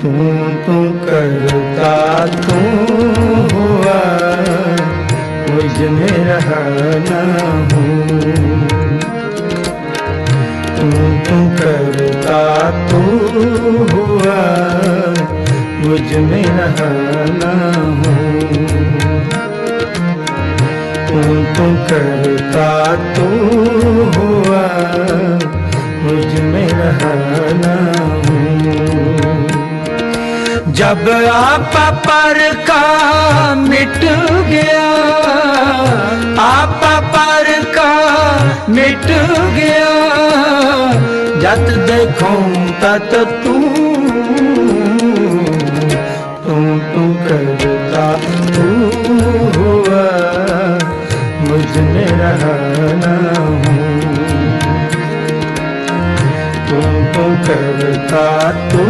तू तू करता तू हुआ मुझ में रहा ना हूँ तू तू करता तू हुआ मुझ में रहा ना हूँ तू तू करता तू हुआ मुझ में रहा जब आप पर का मिट गया, आप पर का मिट गया, जत देखो तत तू तू तू करता तू हुआ, मुझमें रहना तू तू करता तू